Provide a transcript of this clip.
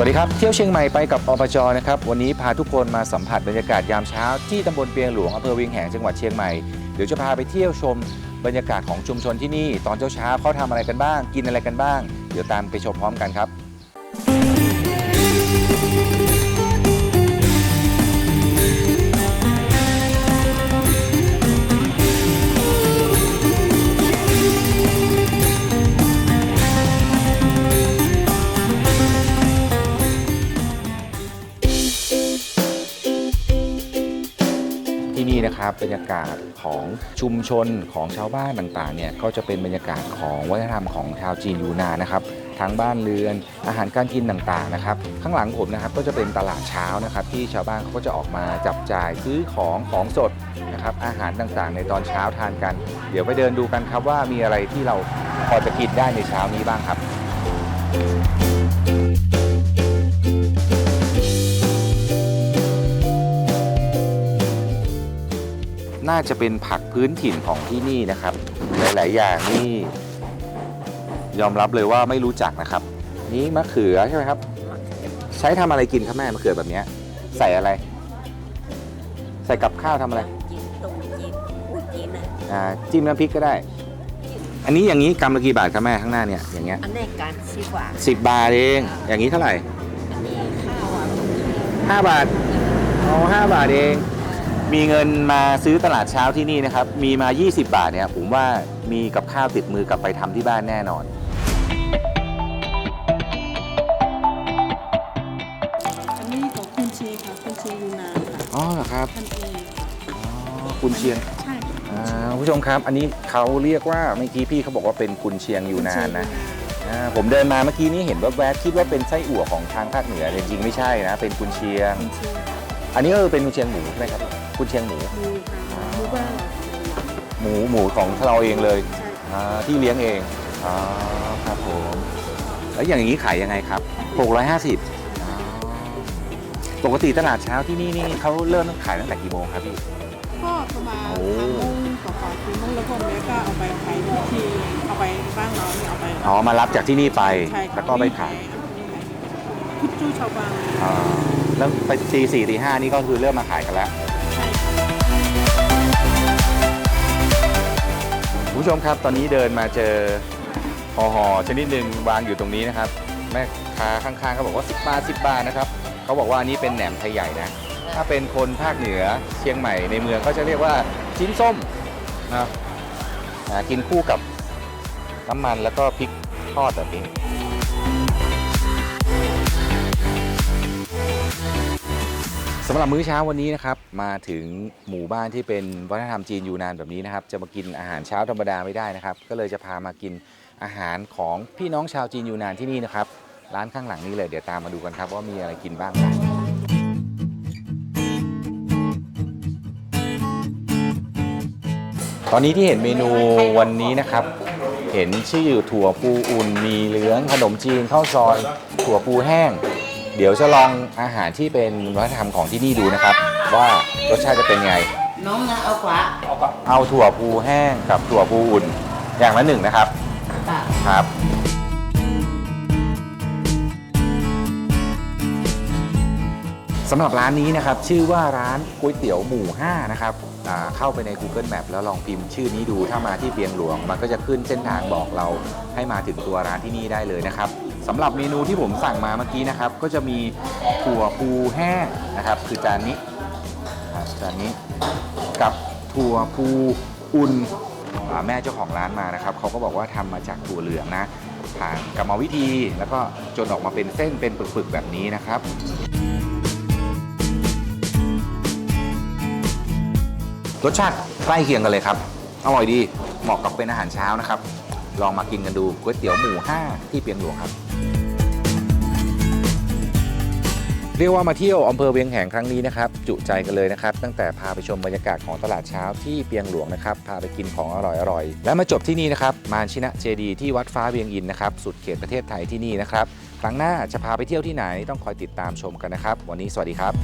สวัสดีครับเที่ยวเชียงใหม่ไปกับอบจนะครับวันนี้พาทุกคนมาสัมผัสบรรยากาศยามเช้า ที่ตำบลเปียงหลวงอำเภอเวียงแหงจังหวัดเชียงใหม่เดี๋ยวจะพาไปเที่ยวชมบรรยากาศของชุมชนที่นี่ ตอนเช้าๆเขาทำอะไรกันบ้าง กินอะไรกันบ้าง เดี๋ยวตามไปชมพร้อมกันครับ นะครับบรรยากาศของชุมชนของชาวบ้านต่างๆเนี่ยก็จะเป็นบรรยากาศของวัฒนธรรมของชาวจีนยูนานนะครับทั้งบ้านเรือนอาหารการกินต่างๆนะครับ ข้างหลังผมนะครับก็จะเป็นตลาดเช้านะครับ ที่ชาวบ้านเขาก็จะออกมาจับจ่ายซื้อของของสดนะครับ อาหารต่างๆ ในตอนเช้าทานกัน เดี๋ยวไปเดินดูกันครับว่ามีอะไรที่เราพอจะกินได้ในเช้านี้บ้างครับ น่าจะเป็นผักพื้นถิ่นของที่นี่นะครับ หลาย ๆ อย่างนี่ยอมรับเลยว่าไม่รู้จักนะครับ นี่มะเขือใช่ไหมครับ ใช้ทำอะไรกินครับแม่มะเขือแบบเนี้ยใส่อะไร ใส่กับข้าวทำอะไรจีนต้มจีนอู้จีนอะอ่าจิ้มน้ำพริกก็ได้ อันนี้อย่างนี้กำละกี่บาทครับแม่ข้างหน้าเนี่ยอย่างเงี้ยอันนี้การสิบบาทสิบบาทเองอย่างนี้เท่าไหร่อันนี้ข้าวอะห้าบาทอ๋อห้าบาทเอง มีเงินมาซื้อตลาดเช้าที่นี่นะครับ มีมา 20 บาทเนี่ยผมว่ามีกับข้าวติดมือกลับไปทำที่บ้านแน่นอน อันนี้ของคุณชีค่ะคุณชียูนานค่ะอ๋อเหรอครับท่านเองอ๋อกุนเชียงใช่ค่ะอ่าคุณผู้ชมครับ อันนี้เขาเรียกว่าเมื่อกี้พี่เขาบอกว่าเป็นกุนเชียงอยู่นานนะอ่าผมเดินมาเมื่อกี้นี้เห็นแวบๆคิดว่าเป็นไส้อั่วของทางภาคเหนือแต่จริงๆไม่ใช่นะ เป็นกุนเชียง คุณชีอันนี้ก็คือเป็นกุนเชียงหมูใช่ไหมครับ กุนเชียงหมูมูค่ะมูบ้านเราค่ะหมูหมูของเราเองเลยใช่ค่ะอ่าที่เลี้ยงเองอ๋อครับผมแล้วอย่างนี้ขายยังไงครับ 650อ๋อปกติตลาดเช้าที่นี่นี่เขาเริ่มขายตั้งแต่กี่โมงครับพี่ ก็ประมาณโอ้ สามโมงกว่าๆสี่โมงแล้วพวกนี้ก็เอาไปขายที่เอาไปบ้านเราเนี่ยเอาไปอ๋อมารับจากที่นี่ไปใช่ค่ะแล้วก็ไปขายทุกจู้ชาวบ้านอ่าแล้วไปตีสี่ตีห้านี่ก็คือเริ่มมาขายกันแล้ว ผู้ชมครับตอนนี้เดินมาเจอห่อห่อชนิดหนึ่งวางอยู่ตรงนี้นะครับ แม่ค้าข้างๆเขาบอกว่า 10บาท10บาทนะครับเขาบอกว่าอันนี้เป็นแหนมไทยใหญ่นะ ถ้าเป็นคนภาคเหนือเชียงใหม่ในเมืองเขาจะเรียกว่าชิ้นส้มนะกินคู่กับน้ำมันแล้วก็พริกทอดแบบนี้ สำหรับมื้อเช้าวันนี้นะครับมาถึงหมู่บ้านที่เป็นวัฒนธรรมจีนยูนานแบบนี้นะครับ จะมากินอาหารเช้าธรรมดาไม่ได้นะครับ ก็เลยจะพามากินอาหารของพี่น้องชาวจีนยูนานที่นี่นะครับ ร้านข้างหลังนี้เลยเดี๋ยวตามมาดูกันครับว่ามีอะไรกินบ้างครับตอนนี้ที่เห็นเมนูวันนี้นะครับ เห็นชื่อถั่วปูอุ่นมีเหลืองขนมจีนข้าวซอย ถั่วปูแห้ง เดี๋ยวจะลองอาหารที่เป็นวัฒนธรรมของที่นี่ดูนะครับ ว่ารสชาติจะเป็นไง น้องนะเอาขวาเอาถั่วปูแห้งกับถั่วปูอุ่น อย่างละหนึ่งนะครับค่ะครับ สำหรับร้านนี้นะครับ ชื่อว่าร้านก๋วยเตี๋ยวหมู่5นะครับอ่าเข้าไปใน Google Map แล้วลองพิมพ์ชื่อนี้ดูถ้ามาที่เปียงหลวง มันก็จะขึ้นเส้นทางบอกเราให้มาถึงตัวร้านที่นี่ได้เลยนะครับ สำหรับเมนูที่ผมสั่งมาเมื่อกี้นะครับ ก็จะมีถั่วปูแห้งนะครับ คือจานนี้จานนี้กับถั่วปูอุ่นแม่เจ้าของร้านมานะครับเขาก็บอกว่าทำมาจากถั่วเหลืองนะ ผ่านกรรมวิธีแล้วก็จนออกมาเป็นเส้นเป็นปึกๆแบบนี้นะครับรสชาติใกล้เคียงกันเลยครับ อร่อยดีเหมาะกับเป็นอาหารเช้านะครับ ลองมากินกันดูก๋วยเตี๋ยวหมู5ที่เปียงหลวงครับ เรียกว่ามาเที่ยวอำเภอเวียงแหงครั้งนี้นะครับจุใจกันเลยนะครับ ตั้งแต่พาไปชมบรรยากาศของตลาดเช้าที่เปียงหลวงนะครับพาไปกินของอร่อยๆและมาจบที่นี่นะครับมารชินะเจดีที่วัดฟ้าเวียงอินนะครับสุดเขตประเทศไทยที่นี่นะครับครั้งหน้าจะพาไปเที่ยวที่ไหนต้องคอยติดตามชมกันนะครับ วันนี้สวัสดีครับ